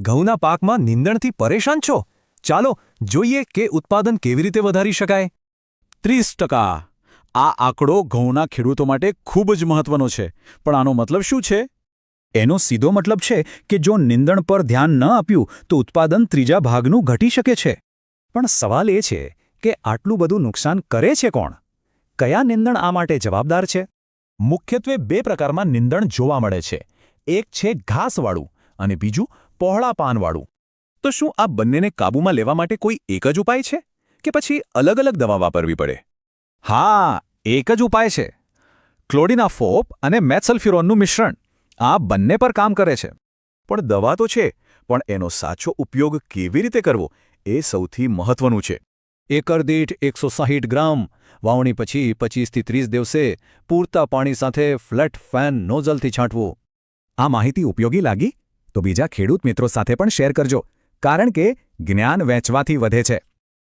ઘઉંના પાકમાં નિંદણથી પરેશાન છો? ચાલો જોઈએ કે ઉત્પાદન કેવી રીતે વધારી શકાય. ત્રીસ ટકા. આ આંકડો ઘઉંના ખેડૂતો માટે ખૂબ જ મહત્વનો છે. પણ આનો મતલબ શું છે? એનો સીધો મતલબ છે કે જો નિંદણ પર ધ્યાન ન આપ્યું, તો ઉત્પાદન ત્રીજા ભાગનું ઘટી શકે છે. પણ સવાલ એ છે કે આટલું બધું નુકસાન કરે છે કોણ? કયા નિંદણ આ માટે જવાબદાર છે? મુખ્યત્વે બે પ્રકારમાં નિંદણ જોવા મળે છે. એક છે ઘાસવાળું અને બીજું પહોળા પાનવાળું. તો શું આ બંનેને કાબૂમાં લેવા માટે કોઈ એક જ ઉપાય છે કે પછી અલગ અલગ દવા વાપરવી પડે? હા, એક જ ઉપાય છે. ક્લોડિના ફોપ અને મેથસલ્ફ્યુરોનનું મિશ્રણ આ બંને પર કામ કરે છે. પણ દવા તો છે, પણ એનો સાચો ઉપયોગ કેવી રીતે કરવો એ સૌથી મહત્વનું છે. એકર દીઠ એકસો સાહીઠ ગ્રામ, વાવણી પછી પચીસથી ત્રીસ દિવસે પૂરતા પાણી સાથે ફ્લેટ ફેન નોઝલથી છાંટવું. આ માહિતી ઉપયોગી લાગી? તો બીજા ખેડૂત મિત્રો સાથે પણ શેર કરજો કારણ કે જ્ઞાન વહેંચવાથી વધે છે.